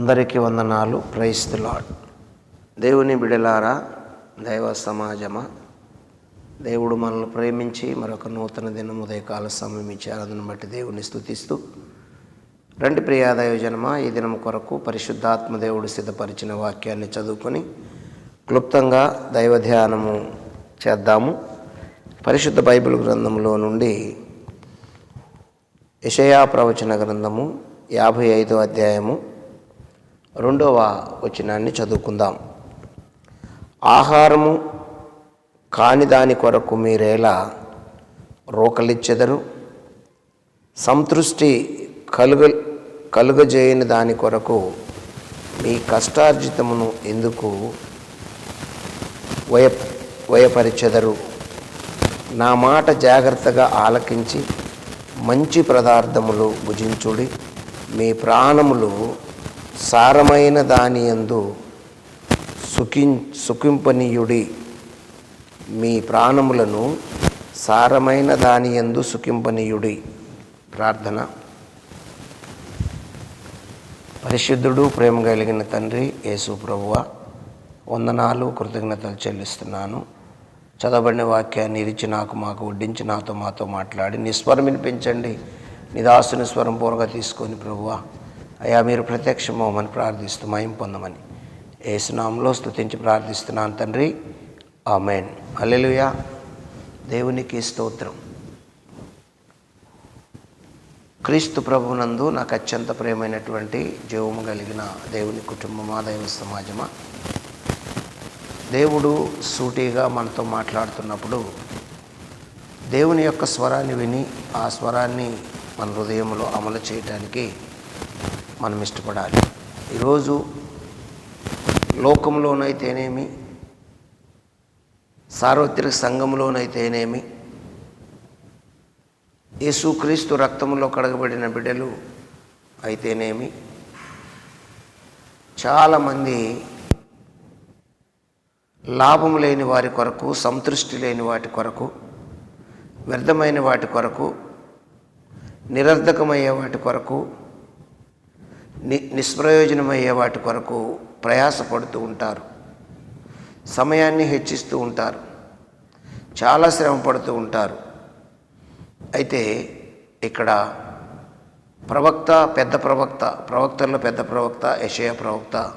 అందరికీ వందనాలు. Price the lord దేవుని బిడలారా దైవ సమాజమా? దేవుడు మనల్ని ప్రేమించి మరొక నూతన దినం ఉదయకాల సమయం ఇచ్చారని బట్టి దేవుని స్థుతిస్తూ రెండు ప్రియా దైవజనమా ఈ దినం కొరకు పరిశుద్ధాత్మ దేవుడు సిద్ధపరిచిన వాక్యాన్ని చదువుకొని క్లుప్తంగా దైవ ధ్యానము చేద్దాము. పరిశుద్ధ బైబిల్ గ్రంథంలో నుండి యషయా ప్రవచన గ్రంథము యాభై ఐదో అధ్యాయము రెండవ వచనాన్ని చదువుకుందాం. ఆహారము కాని దాని కొరకు మీరేలా రోకలిచ్చెదరు? సంతృష్టి కలుగ కలుగజేయని దాని కొరకు మీ కష్టార్జితమును ఎందుకు వయ వయపరిచెదరు? నా మాట జాగ్రత్తగా ఆలకించి మంచి పదార్థములు భుజించుడి. మీ ప్రాణములు సారమైన దాని యందు సుఖిం సుఖింపనీయుడి మీ ప్రాణములను సారమైన దాని యందు సుఖింపనీయుడి. ప్రార్థన. పరిశుద్ధుడు ప్రేమ కలిగిన తండ్రి యేసు ప్రభువ వందనాలు కృతజ్ఞతలు చెల్లిస్తున్నాను. చదవబడిన వాక్యాన్ని ఇరిచి నాకు మాకు వడ్డించి నాతో మాతో మాట్లాడి నిస్వరం వినిపించండి. నిదాసుని స్వరం పూర్వగా తీసుకొని ప్రభువ అయ్యా మీరు ప్రత్యక్షమవమని ప్రార్థిస్తూ మయం పొందమని. ఏసునామంలో స్తుతించి ప్రార్థిస్తున్నాను తండ్రి. ఆమెన్. అల్లెలుయా దేవునికి స్తోత్రం. క్రీస్తు ప్రభునందు నాకు అత్యంత ప్రియమైనటువంటి జీవము కలిగిన దేవుని కుటుంబమా దైవ సమాజమా. దేవుడు సూటిగా మనతో మాట్లాడుతున్నప్పుడు దేవుని యొక్క స్వరాన్ని విని ఆ స్వరాన్ని మన హృదయంలో అమలు చేయటానికి మనం ఇష్టపడాలి. ఈరోజు లోకంలోనైతేనేమి సార్వత్రిక సంఘంలోనైతేనేమి యేసుక్రీస్తు రక్తంలో కడగబడిన బిడ్డలు అయితేనేమి చాలామంది లాభం లేని వారి కొరకు సంతృష్టి లేని వాటి కొరకు వ్యర్థమైన వాటి కొరకు నిరర్ధకమయ్యే వాటి కొరకు ని నిష్ప్రయోజనమయ్యే వాటి కొరకు ప్రయాసపడుతూ ఉంటారు. సమయాన్ని హెచ్చిస్తూ ఉంటారు. చాలా శ్రమ పడుతూ ఉంటారు. అయితే ఇక్కడ ప్రవక్త పెద్ద ప్రవక్త ప్రవక్తల్లో పెద్ద ప్రవక్త యషయ ప్రవక్త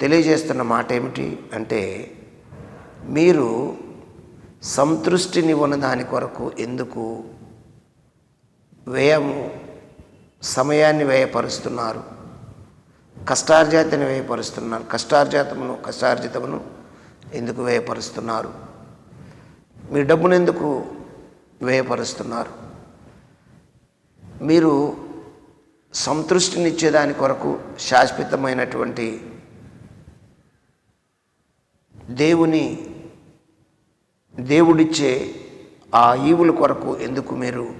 తెలియజేస్తున్న మాట ఏమిటి అంటే మీరు సంతృష్టినివ్వని దాని కొరకు ఎందుకు వ్యయము సమయాన్ని వ్యయపరుస్తున్నారు. కష్టార్జాతని వ్యయపరుస్తున్నారు. కష్టార్జితమును కష్టార్జితమును ఎందుకు వ్యయపరుస్తున్నారు? మీ డబ్బును ఎందుకు వ్యయపరుస్తున్నారు? మీరు సంతృష్టినిచ్చే దాని కొరకు శాశ్వతమైనటువంటి దేవుని దేవుడిచ్చే ఆ ఈవుల కొరకు ఎందుకు మీరు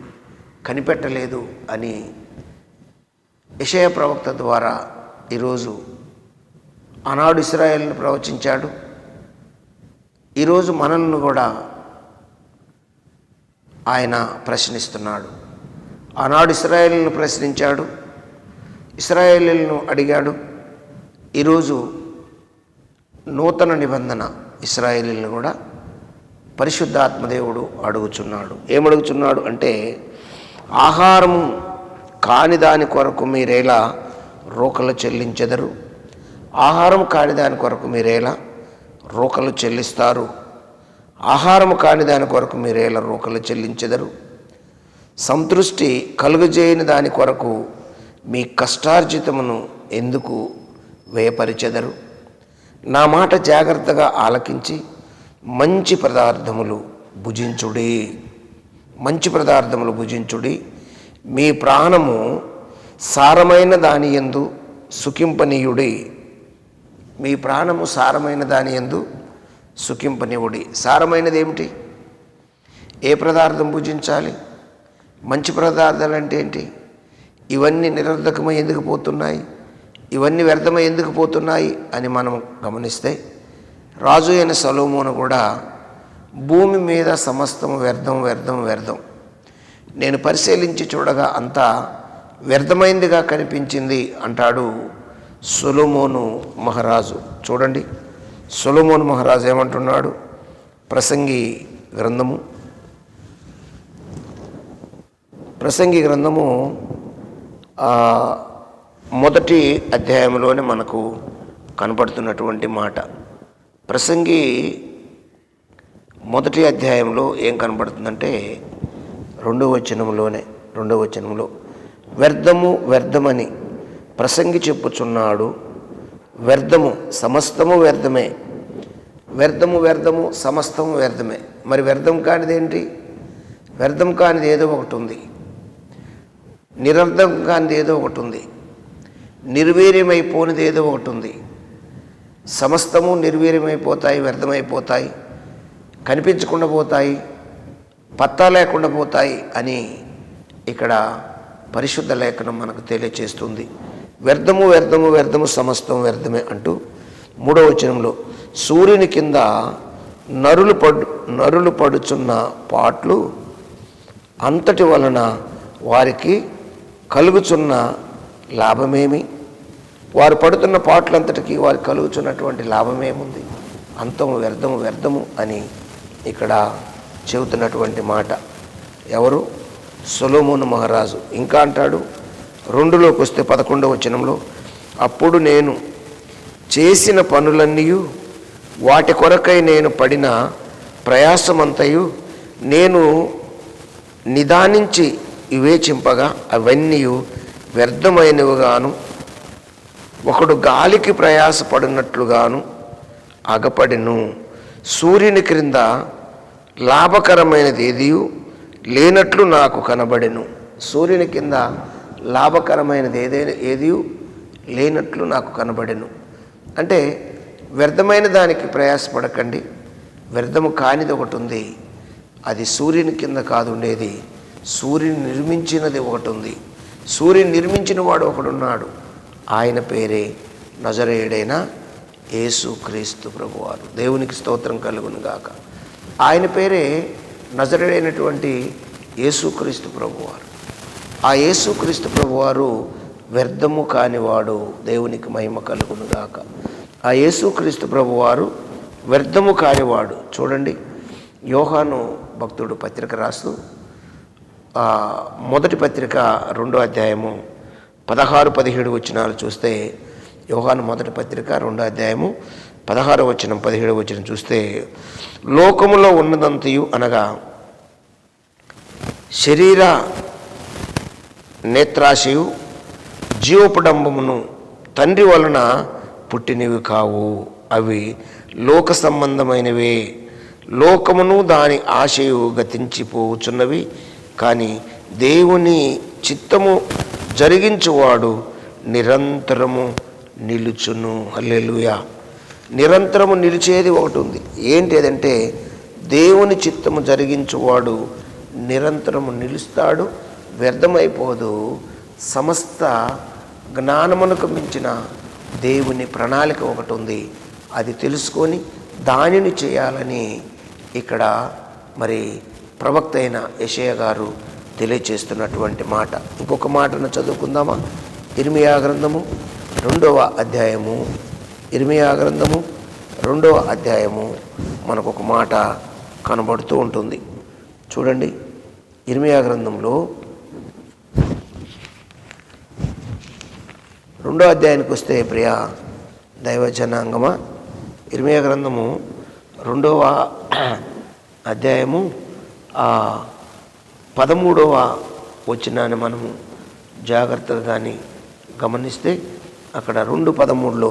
కనిపెట్టలేదు అని యషయ ప్రవక్త ద్వారా ఈరోజు ఆనాడు ఇస్రాయేల్ని ప్రవచించాడు. ఈరోజు మనల్ని కూడా ఆయన ప్రశ్నిస్తున్నాడు. ఆనాడు ఇస్రాయేల్ను ప్రశ్నించాడు. ఇస్రాయేలీలను అడిగాడు. ఈరోజు నూతన నిబంధన ఇస్రాయేలీలను కూడా పరిశుద్ధాత్మదేవుడు అడుగుచున్నాడు. ఏమడుగుచున్నాడు అంటే ఆహారము కాని దాని కొరకు మీరేలా రోకలు చెల్లించెదరు? ఆహారం కాని దాని కొరకు మీరేలా రోకలు చెల్లిస్తారు? ఆహారం కాని దాని కొరకు మీరేలా రోకలు చెల్లించెదరు? సంతృష్టి కలుగజేయని దాని కొరకు మీ కష్టార్జితమును ఎందుకు వ్యయపరిచెదరు? నా మాట జాగ్రత్తగా ఆలకించి మంచి పదార్థములు భుజించుడి. మంచి పదార్థములు భుజించుడి. మీ ప్రాణము సారమైన దాని ఎందు సుఖింపనీయుడి. మీ ప్రాణము సారమైన దాని ఎందు సుఖింపనీయుడి. సారమైనది ఏమిటి ఏ పదార్థం పూజించాలి? మంచి పదార్థాలు అంటే ఏంటి? ఇవన్నీ నిరర్ధకమై ఎందుకు పోతున్నాయి? ఇవన్నీ వ్యర్థమై ఎందుకు పోతున్నాయి అని మనం గమనిస్తే రాజు అయిన సలోమోను కూడా భూమి మీద సమస్తం వ్యర్థం వ్యర్థం వ్యర్థం. నేను పరిశీలించి చూడగా అంతా వ్యర్థమైందిగా కనిపించింది అంటాడు సొలొమోను మహారాజు. చూడండి సొలొమోను మహారాజు ఏమంటున్నాడు? ప్రసంగి గ్రంథము. ప్రసంగి గ్రంథము మొదటి అధ్యాయంలోనే మనకు కనపడుతున్నటువంటి మాట. ప్రసంగి మొదటి అధ్యాయంలో ఏం కనబడుతుందంటే రెండో వచనంలోనే రెండో వచనంలో వ్యర్థము వ్యర్థమని ప్రసంగి చెప్పుచున్నాడు. వ్యర్థము సమస్తము వ్యర్థమే. వ్యర్థము వ్యర్థము సమస్తము వ్యర్థమే. మరి వ్యర్థం కానిదేంటి వ్యర్థం కానిది ఏదో ఒకటి ఉంది. నిరర్థం కానిది ఏదో ఒకటి ఉంది. నిర్వీర్యమైపోనిది ఏదో ఒకటి ఉంది. సమస్తము నిర్వీర్యమైపోతాయి వ్యర్థమైపోతాయి కనిపించకుండా పోతాయి. పత్తా లేకుండా పోతాయి అని ఇక్కడ పరిశుద్ధ లేఖనం మనకు తెలియచేస్తుంది. వ్యర్థము వ్యర్థము వ్యర్థము సమస్తం వ్యర్థమే అంటూ మూడవ వచనంలో సూర్యుని కింద నరులు పడు నరులు పడుచున్న పాట్లు అంతటి వలన వారికి కలుగుచున్న లాభమేమి? వారు పడుతున్న పాటలంతటికీ వారు కలుగుచున్నటువంటి లాభమేముంది? అంతము వ్యర్థము వ్యర్థము అని ఇక్కడ చెబుతున్నటువంటి మాట. ఎవరు? సొలోమోను మహారాజు. ఇంకా అంటాడు రెండులోకి వస్తే పదకొండవ వచనంలో అప్పుడు నేను చేసిన పనులన్నీ వాటి కొరకై నేను పడిన ప్రయాసమంతయు నేను నిదానించి వివేచింపగా అవన్నీ వ్యర్థమైనవిగాను. ఒకడు గాలికి ప్రయాసపడినట్లుగాను అగపడిను. సూర్యుని క్రింద లాభకరమైనది ఏదియు లేనట్లు నాకు కనబడెను. సూర్యుని కింద లాభకరమైనది ఏదైనా ఏది? లేనట్లు నాకు కనబడెను. అంటే వ్యర్థమైన దానికి ప్రయాసపడకండి. వ్యర్థము కానిది ఒకటి ఉంది. అది సూర్యుని కింద కాదు ఉండేది. సూర్యుని నిర్మించినది ఒకటి ఉంది. సూర్యుని నిర్మించిన వాడు ఒకడున్నాడు ఆయన పేరే నజరేయుడైన యేసు క్రీస్తు ప్రభువారు. దేవునికి స్తోత్రం కలుగునుగాక. ఆయన పేరే నజరుడైనటువంటి యేసుక్రీస్తు ప్రభువారు. ఆ యేసుక్రీస్తు ప్రభువారు వ్యర్థము కానివాడు దేవునికి మహిమ కలుగునుగాక. ఆ యేసుక్రీస్తు ప్రభువారు వ్యర్థము కానివాడు. చూడండి యోహాను భక్తుడు పత్రిక రాస్తూ మొదటి పత్రిక రెండో అధ్యాయము పదహారు పదిహేడు వచ్చినాలు చూస్తే యోహాను మొదటి పత్రిక రెండో అధ్యాయము పదహారు వచనం పదిహేడు వచనం చూస్తే లోకములో ఉన్నదంతయు అనగా శరీర నేత్రాశయు జీవపుడంబమును తండ్రి వలన పుట్టినవి కావు. అవి లోక సంబంధమైనవే. లోకమును దాని ఆశయు గతించిపోచున్నవి కానీ దేవుని చిత్తము జరిగించువాడు నిరంతరము నిలుచును. హల్లెలూయా. నిరంతరము నిలిచేది ఒకటి ఉంది. ఏంటి అదంటే దేవుని చిత్తము జరిగించువాడు నిరంతరము నిలుస్తాడు వ్యర్థమైపోదు. సమస్త జ్ఞానమునకు మించిన దేవుని ప్రణాళిక ఒకటి ఉంది. అది తెలుసుకొని దానిని చేయాలని ఇక్కడ మరి ప్రవక్త అయిన యషయ గారు తెలియచేస్తున్నటువంటి మాట. ఇంకొక మాటను చదువుకుందామా? ఇర్మియా గ్రంథము రెండవ అధ్యాయము ఇర్మియా గ్రంథము రెండవ అధ్యాయము మనకు ఒక మాట కనబడుతూ ఉంటుంది. చూడండి ఇర్మియా గ్రంథంలో రెండో అధ్యాయానికి వస్తే ప్రియ దైవ జనాంగమా ఇర్మియా గ్రంథము రెండవ అధ్యాయము పదమూడవ వచ్చినాన్ని మనము జాగ్రత్తగా కానీ గమనిస్తే అక్కడ రెండు పదమూడులో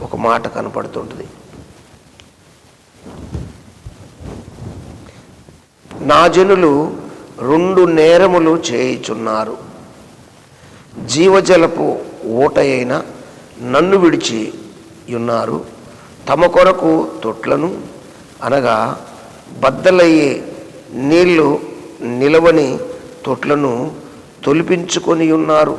ఒక మాట కనపడుతుంటుంది. నా జనులు రెండు నేరములు చేయుచున్నారు. జీవజలపు ఊటయైన నన్ను విడిచి ఉన్నారు. తమ కొరకు తొట్లను అనగా బద్దలయ్యే నీళ్ళు నిలవని తొట్లను తొలిపించుకొని ఉన్నారు.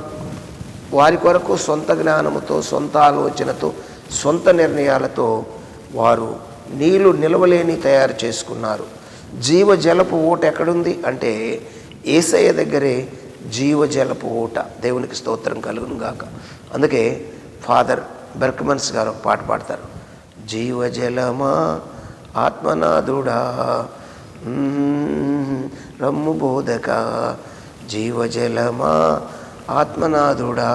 వారి కొరకు సొంత జ్ఞానముతో సొంత ఆలోచనతో సొంత నిర్ణయాలతో వారు నీళ్ళు నిలవలేని తయారు చేసుకున్నారు. జీవజలపు ఓట ఎక్కడుంది? అంటే ఏసయ్య దగ్గరే జీవజలపు ఊట. దేవునికి స్తోత్రం కలుగును గాక. అందుకే ఫాదర్ బెర్కమన్స్ గారు ఒక పాట పాడతారు. జీవజలమా ఆత్మనాథుడా? రమ్ము బోధక. జీవజలమా ఆత్మనాథుడా?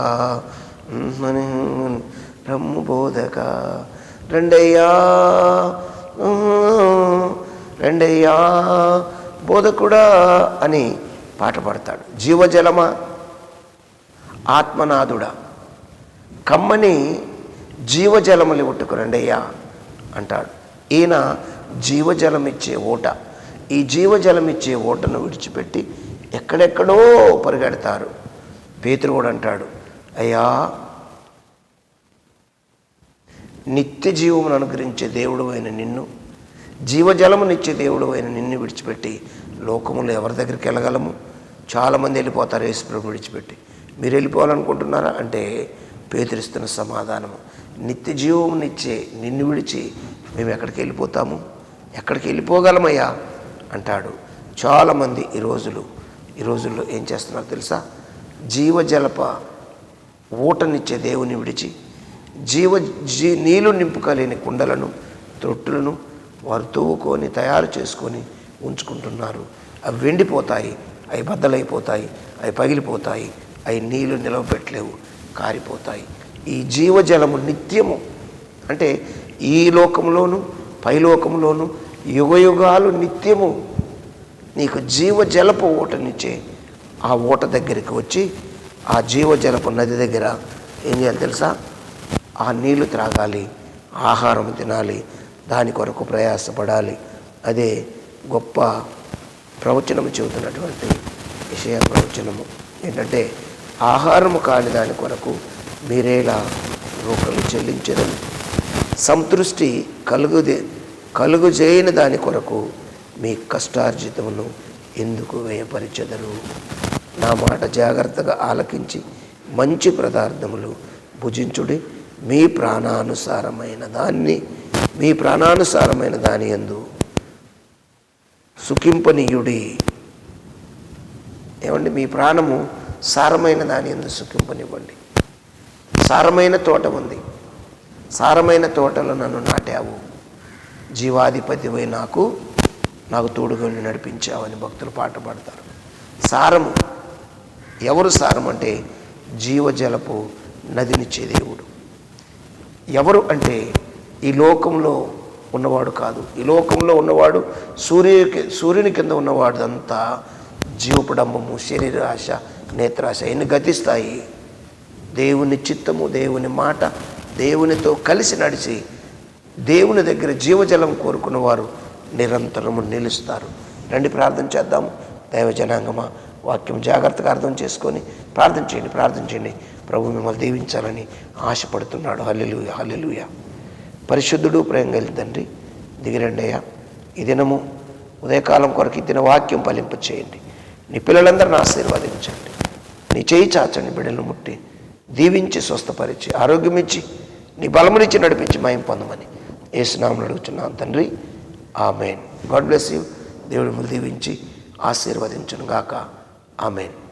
రమ్ము బోధక. రెండయ్యా రెండయ్యా బోధకుడా అని పాట పాడతాడు. జీవజలమా ఆత్మనాథుడా. కమ్మని జీవజలములు ఉట్టుకురండయ్యా అంటాడు. ఈయన జీవజలమిచ్చే ఓట. ఈ జీవజలమిచ్చే ఓటను విడిచిపెట్టి ఎక్కడెక్కడో పరిగెడతారు. పేతురు కూడా అంటాడు అయ్యా నిత్య జీవమును అనుగ్రహించే దేవుడు అయిన నిన్ను జీవజలము నిచ్చే దేవుడు అయిన నిన్ను విడిచిపెట్టి లోకములో ఎవరి దగ్గరికి వెళ్ళగలము? చాలామంది వెళ్ళిపోతారు యేసుప్రభు విడిచిపెట్టి. మీరు వెళ్ళిపోవాలనుకుంటున్నారా? అంటే పేతురిస్తున్న సమాధానము. నిత్య జీవమునిచ్చే నిన్ను విడిచి మేము ఎక్కడికి వెళ్ళిపోతాము? ఎక్కడికి వెళ్ళిపోగలమయ్యా? అంటాడు. చాలామంది ఈ రోజులు ఈ రోజుల్లో ఏం చేస్తున్నారు తెలుసా? జీవజలప ఊటనిచ్చే దేవుని విడిచి జీవ జీ నీళ్ళు నింపుకలేని కుండలను తొట్టులను వారు తవ్వుకొని తయారు చేసుకొని ఉంచుకుంటున్నారు. అవి వెండిపోతాయి అవి బద్దలైపోతాయి అవి పగిలిపోతాయి అవి నీళ్ళు నిలవబెట్టలేవు కారిపోతాయి. ఈ జీవజలము నిత్యము అంటే ఈ లోకంలోను పైలోకంలోను యుగయుగాలు నిత్యము నీకు జీవజలపు ఓటనిచ్చే ఆ ఓట దగ్గరికి వచ్చి ఆ జీవజలపు నది దగ్గర ఏం చేయాలి తెలుసా? ఆ నీళ్ళు త్రాగాలి ఆహారం తినాలి దాని కొరకు ప్రయాసపడాలి. అదే గొప్ప ప్రవచనము చెబుతున్నటువంటి విషయ ప్రవచనము. ఏంటంటే ఆహారము కాని దాని కొరకు మీరేలా రూకలు చెల్లించదని సంతృష్టి కలుగుదే కలుగు చేయని దాని కొరకు మీ కష్టార్జితమును ఎందుకు వ్యయపరిచెదరు? నా మాట జాగ్రత్తగా ఆలకించి మంచి పదార్థములు భుజించుడి మీ ప్రాణానుసారమైన దాన్ని మీ ప్రాణానుసారమైన దాని ఎందు సుఖింపనీయుడి. ఏమండి? మీ ప్రాణము సారమైన దాని ఎందు సుఖింపనివ్వండి. సారమైన తోట ఉంది. సారమైన తోటలో నన్ను నాటావు. జీవాధిపతివై నాకు నాకు తోడుగొని నడిపించావని భక్తులు పాట పాడతారు. సారము ఎవరు సారం అంటే జీవజలపు నదినిచ్చే దేవుడు. ఎవరు అంటే ఈ లోకంలో ఉన్నవాడు కాదు. ఈ లోకంలో ఉన్నవాడు సూర్యుకి సూర్యుని కింద ఉన్నవాడు అంతా జీవపడంబము శరీరాశ నేత్రాశ ఎన్ని గతిస్తాయి? దేవుని చిత్తము దేవుని మాట దేవునితో కలిసి నడిచి దేవుని దగ్గర జీవజలం కోరుకున్న వారు నిరంతరము నిలుస్తారు. రండి ప్రార్థన చేద్దాం. దైవ జనాంగమా వాక్యం జాగ్రత్తగా అర్థం చేసుకొని ప్రార్థన చేయండి ప్రార్థన చేయండి. ప్రభు మిమ్మల్ని దీవించాలని ఆశపడుతున్నాడు. Hallelujah hallelujah. పరిశుద్ధుడు ప్రేమ కలిగి తండ్రి దిగిరండయ్యా ఈ దినము ఉదయకాలం కొరకు ఈ దిన వాక్యం ఫలింప చేయండి నీ పిల్లలందరిని ఆశీర్వాదించండి. నీ చేయి చాచండి బిడ్డలను ముట్టి. దీవించి స్వస్థపరిచి ఆరోగ్యం ఇచ్చి నీ బలమునిచ్చి నడిపించి మయం పొందమని ఏసునామని అడుగుతున్నాను తండ్రి. ఆమెన్. God bless you. దేవుడు దీవించి ఆశీర్వదించును గాక ఆమెన్.